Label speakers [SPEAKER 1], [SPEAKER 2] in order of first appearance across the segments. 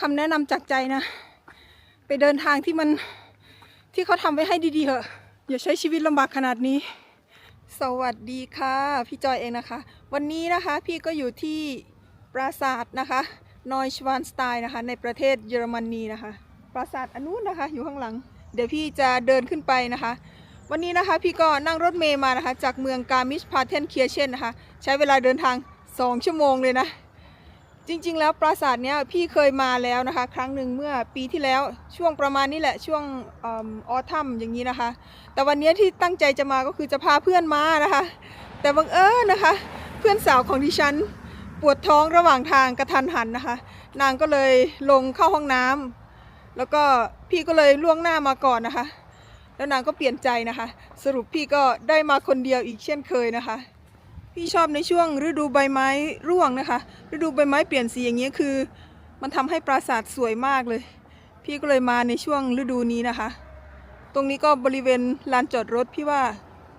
[SPEAKER 1] คำแนะนำจากใจนะ ไปเดินทางที่มันที่เขาทำไว้ให้ดีๆเถอะอย่าใช้ชีวิตลำบากขนาดนี้ สวัสดีค่ะ พี่จอยเองนะคะ วันนี้นะคะพี่ก็อยู่ที่ปราสาทนะคะนอยชวานสไตน์นะคะ ในประเทศเยอรมนีนะคะ ปราสาทอนนุนนะคะ อยู่ข้างหลัง เดี๋ยวพี่จะเดินขึ้นไปนะคะ วันนี้นะคะพี่ก็นั่งรถเมย์มานะคะ จากเมืองกามิชพาเทนเคียเชนนะคะ ใช้เวลาเดินทาง 2 ชั่วโมงเลยนะ จริงๆ แล้วปราสาทเนี้ยพี่เคยมาแล้วนะคะ ครั้งหนึ่งเมื่อปีที่แล้วช่วงประมาณนี้แหละช่วงออทัมอย่างนี้นะคะ แต่วันนี้ที่ตั้งใจจะมาก็คือจะพาเพื่อนมานะคะ แต่บังเอิญนะคะ เพื่อนสาวของดิฉันปวดท้องระหว่างทางกระทันหันนะคะ นางก็เลยลงเข้าห้องน้ำแล้วก็พี่ก็เลยล่วงหน้ามาก่อนนะคะ แล้วนางก็เปลี่ยนใจนะคะ สรุปพี่ก็ได้มาคนเดียวอีกเช่นเคยนะคะ พี่ชอบในช่วงฤดูใบไม้ร่วงนะคะ ฤดูใบไม้เปลี่ยนสีอย่างนี้ยคือ มันทำให้ปราสาทสวยมากเลย พี่ก็เลยมาในช่วงฤดูนี้นะคะ ตรงนี้ก็บริเวณลานจอดรถพี่ว่า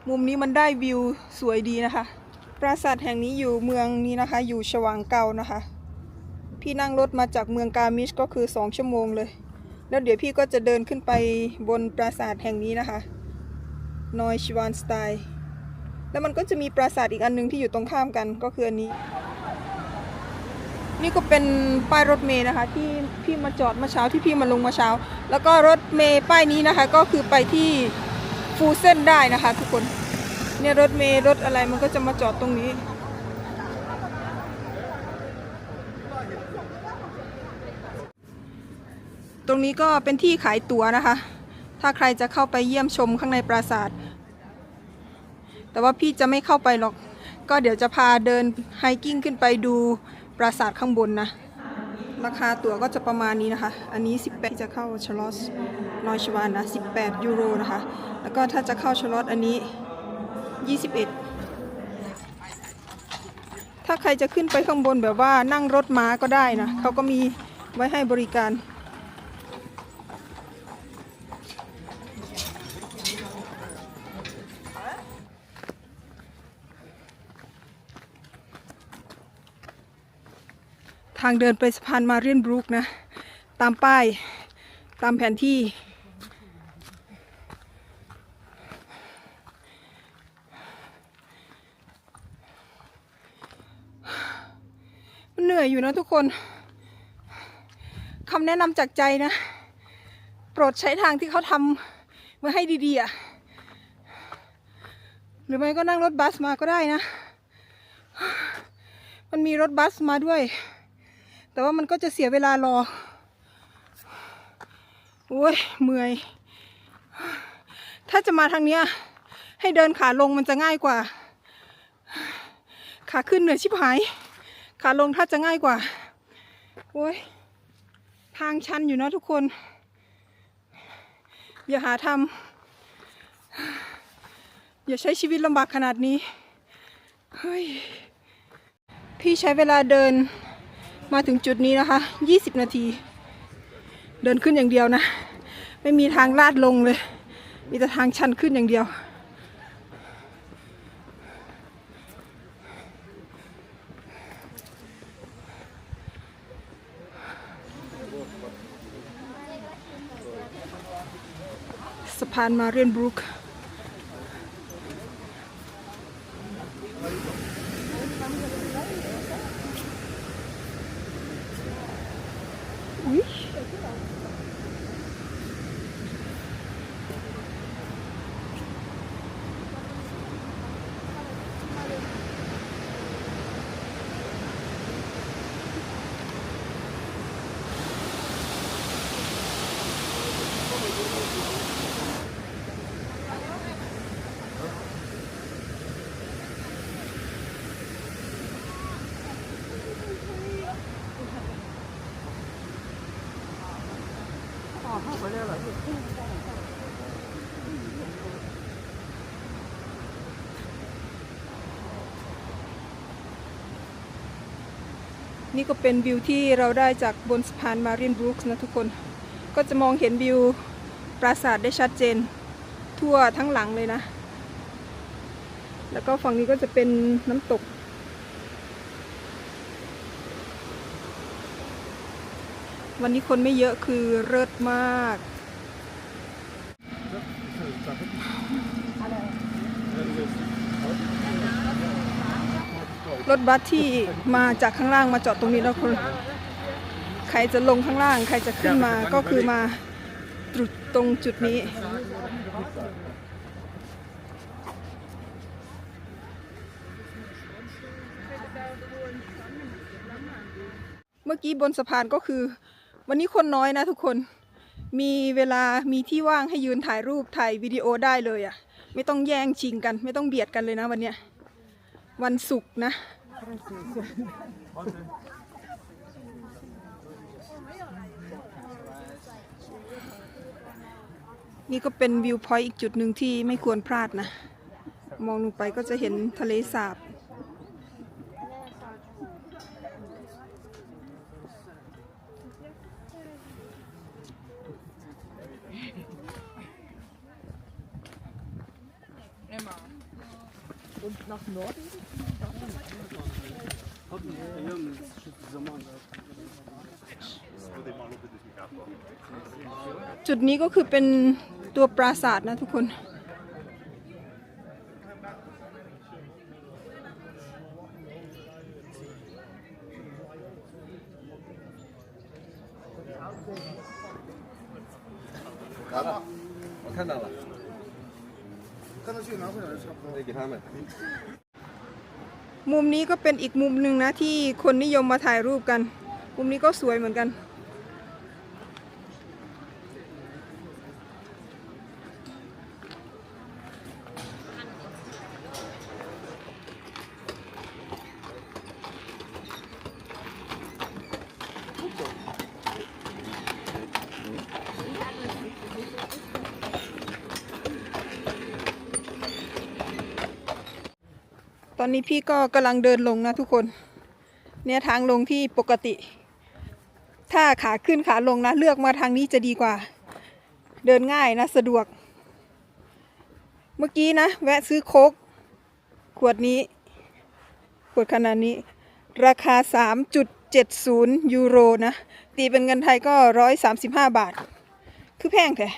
[SPEAKER 1] มุมนี้มันได้วิวสวยดีนะคะ ปราสาทแห่งนี้อยู่เมืองนี้นะคะ อยู่ชวางเกานะคะ พี่นั่งรถมาจากเมืองกามิชก็คือ 2 ชั่วโมงเลย แล้วเดี๋ยวพี่ก็จะเดินขึ้นไปบนปราสาทแห่งนี้นะคะนอยชวานสไตล์ แล้วมันก็จะมีปราสาทอีกอันหนึงที่อยู่ตรงข้ามกันก็คืออันนี้ นี่ก็เป็นป้ายรถเมย์นะคะที่พี่มาจอดเมื่อเช้าที่พี่มาลงเมื่อเช้า แล้วก็รถเมย์ป้ายนี้นะคะ ก็คือไปที่ฟูเส้นได้นะคะ ทุกคนเนี่ยรถเมย์รถอะไรมันก็จะมาจอดตรงนี้ตรงนี้ก็เป็นที่ขายตั๋วนะคะ ถ้าใครจะเข้าไปเยี่ยมชมข้างในปราสาท แต่ว่าพี่จะไม่เข้าไปหรอก ก็เดี๋ยวจะพาเดินไฮกิ้งขึ้นไปดูปราสาทข้างบนนะ ราคาตั๋วก็จะประมาณนี้นะคะ อันนี้ 18จะเข้าชลอสนอยชวานนะ 18 ยูโรนะคะ แล้วก็ถ้าจะเข้าชลอสอันนี้ 21 ถ้าใครจะขึ้นไปข้างบนแบบว่านั่งรถม้าก็ได้นะ เขาก็มีไว้ให้บริการางเดินไปสะพานมาเรียนบรูคนะ ตามป้าย ตามแผนที่ มันเหนื่อยอยู่นะทุกคนคำแนะนำจากใจนะ โปรดใช้ทางที่เขาทำไว้ให้ดีๆอะหรือไม่ก็นั่งรถบัสมาก็ได้นะ มันมีรถบัสมาด้วย แต่ว่ามันก็จะเสียเวลารอ โอ้ยเมื่อย ถ้าจะมาทางเนี้ย ให้เดินขาลงมันจะง่ายกว่า ขาขึ้นเหนื่อยชิบหาย ขาลงถ้าจะง่ายกว่า โอ้ยทางชันอยู่นะทุกคน อย่าหาทำอย่าใช้ชีวิตลำบากขนาดนี้ เฮ้ย พี่ใช้เวลาเดิน มาถึงจุดนี้นะคะ 20 นาที เดินขึ้นอย่างเดียวนะ ไม่มีทางลาดลงเลย มีแต่ทางชันขึ้นอย่างเดียวสะพานมาเรียนบรูค นี่ก็เป็นวิวที่เราได้จากบนสะพานมารีนบรูคส์นะทุกคน ก็จะมองเห็นวิว ปราสาทได้ชัดเจนทั่วทั้งหลังเลยนะ แล้วก็ฝั่งนี้ก็จะเป็นน้ำตก วันนี้คนไม่เยอะคือเลิศมากรถบัสที่มาจากข้างล่างมาจอดตรงนี้แล้วคน ใครจะลงข้างล่าง ใครจะขึ้นมาก็คือมา ตรงจุดนี้ เมื่อกี้บนสะพานก็คือ วันนี้คนน้อยนะทุกคน มีเวลามีที่ว่างให้ยืนถ่ายรูปถ่ายวิดีโอได้เลยอะ่ะ ไม่ต้องแย่งชิงกัน ไม่ต้องเบียดกันเลยนะวันเนี้ย วันศุกร์นะ นี่ก็เป็นวิวพอยต์อีกจุดหนึ่งที่ไม่ควรพลาดนะ มองลงไปก็จะเห็นทะเลสาบจุดนี้ก็คือเป็น ตัวปราสาทนะทุกคน
[SPEAKER 2] 我看到了，
[SPEAKER 3] 看到去拿回来差不多。
[SPEAKER 2] 得给他们。
[SPEAKER 1] มุมนี้ก็เป็นอีกมุมหนึ่งนะที่คนนิยมมาถ่ายรูปกัน มุมนี้ก็สวยเหมือนกัน อนนี้พี่ก็กำลังเดินลงนะทุกคน เนี่ยทางลงที่ปกติ ถ้าขาขึ้นขาลงนะ เลือกมาทางนี้จะดีกว่า เดินง่ายนะสะดวก เมื่อกี้นะ แวะซื้อโคกขวดนี้ ขวดขนาดนี้ ราคา 3.70 ยูโรนะ ตีเป็นเงินไทยก็ 135 บาท คือแพงแท้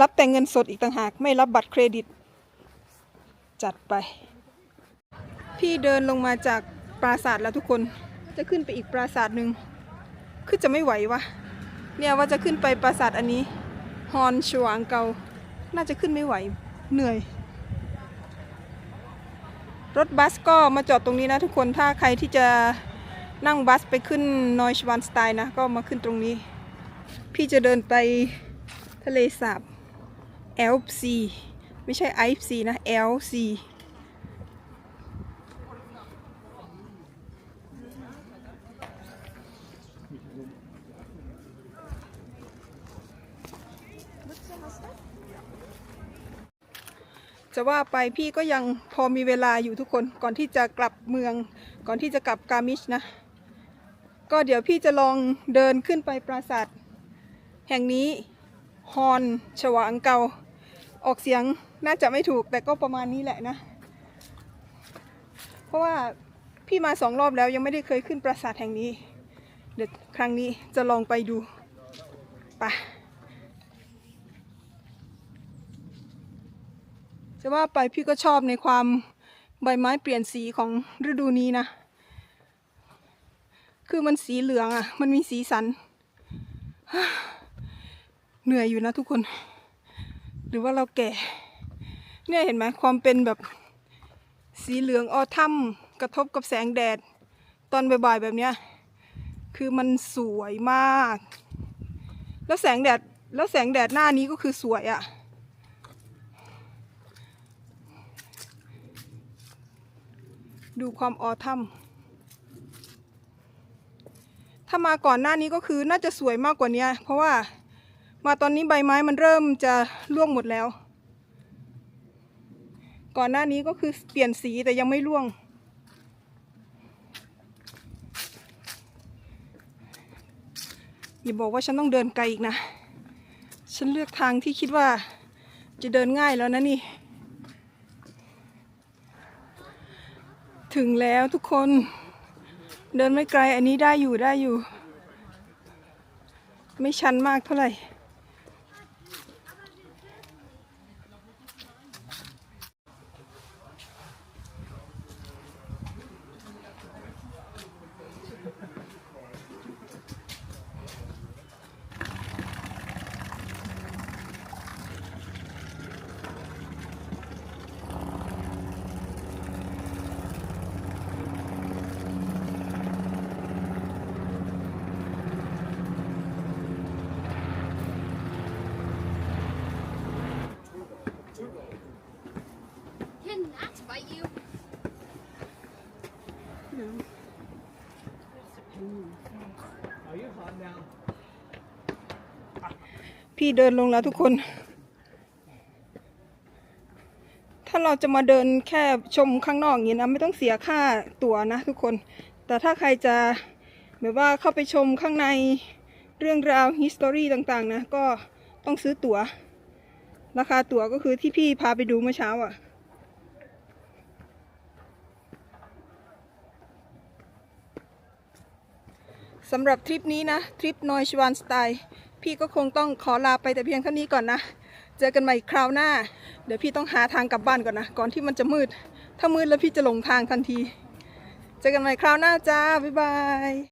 [SPEAKER 1] รับแต่เงินสดอีกต่างหาก ไม่รับบัตรเครดิต จัดไป พี่เดินลงมาจากปราสาทแล้วทุกคน จะขึ้นไปอีกปราสาทหนึ่งคือจะไม่ไหววะเนี่ยว่าจะขึ้นไปปราสาทอันนี้ ฮอนชวางเกา น่าจะขึ้นไม่ไหว เหนื่อย รถบัสก็มาจอดตรงนี้นะทุกคน ถ้าใครที่จะนั่งบัสไปขึ้นนอยชวันสไตน์นะ ก็มาขึ้นตรงนี้ พี่จะเดินไปทะเลสาบ LC ไม่ใช่ IFC นะ LC จะว่าไปพี่ก็ยังพอมีเวลาอยู่ทุกคนก่อนที่จะกลับเมือง ก่อนที่จะกลับกามิชนะ ก็เดี๋ยวพี่จะลองเดินขึ้นไปปราสาทแห่งนี้ฮอนชวางเกาออกเสียงน่าจะไม่ถูกแต่ก็ประมาณนี้แหละนะ เพราะว่าพี่มาสองรอบแล้วยังไม่ได้เคยขึ้นปราสาทแห่งนี้ เดี๋ยวครั้งนี้จะลองไปดูไปจะว่าไปพี่ก็ชอบในความใบไม้เปลี่ยนสีของฤดูนี้นะ คือมันสีเหลืองอะ่ะ มันมีสีสัน เหนื่อยอยู่นะทุกคน หรือว่าเราแก่ เนี่ยเห็นไหมความเป็นแบบสีเหลืองออทัมกระทบกับแสงแดด ตอนบ่ายๆแบบเนี้ย คือมันสวยมาก แล้วแสงแดด แล้วแสงแดดหน้านี้ก็คือสวยอะ่ะ ดูความออทัมถ้ามาก่อนหน้านี้ก็คือน่าจะสวยมากกว่านี้ เพราะว่ามาตอนนี้ใบไม้มันเริ่มจะร่วงหมดแล้ว ก่อนหน้านี้ก็คือเปลี่ยนสีแต่ยังไม่ร่วง อย่าบอกว่าฉันต้องเดินไกลอีกนะ ฉันเลือกทางที่คิดว่าจะเดินง่ายแล้วนะนี่ ถึงแล้วทุกคน เดินไม่ไกลอันนี้ได้อยู่ได้อยู่ ไม่ชันมากเท่าไหร่
[SPEAKER 4] bite you.
[SPEAKER 1] พี่เดินลงแล้วทุกคน ถ้าเราจะมาเดินแค่ชมข้างนอกอย่างนี้นะไม่ต้องเสียค่าตั๋วนะทุกคน แต่ถ้าใครจะแบบว่าเข้าไปชมข้างในเรื่องราวฮิสตอรีต่างๆนะ ก็ต้องซื้อตั๋ว ราคาตั๋วก็คือที่พี่พาไปดูเมื่อเช้าอะ่ะ สำหรับทริปนี้นะ ทริปนอยชวานสไตล์พี่ก็คงต้องขอลาไปแต่เพียงเท่านี้ก่อนนะ เจอกันใหม่คราวหน้า เดี๋ยวพี่ต้องหาทางกลับบ้านก่อนนะ ก่อนที่มันจะมืด ถ้ามืดแล้วพี่จะหลงทางทันที เจอกันใหม่คราวหน้าจ้า บ๊ายบาย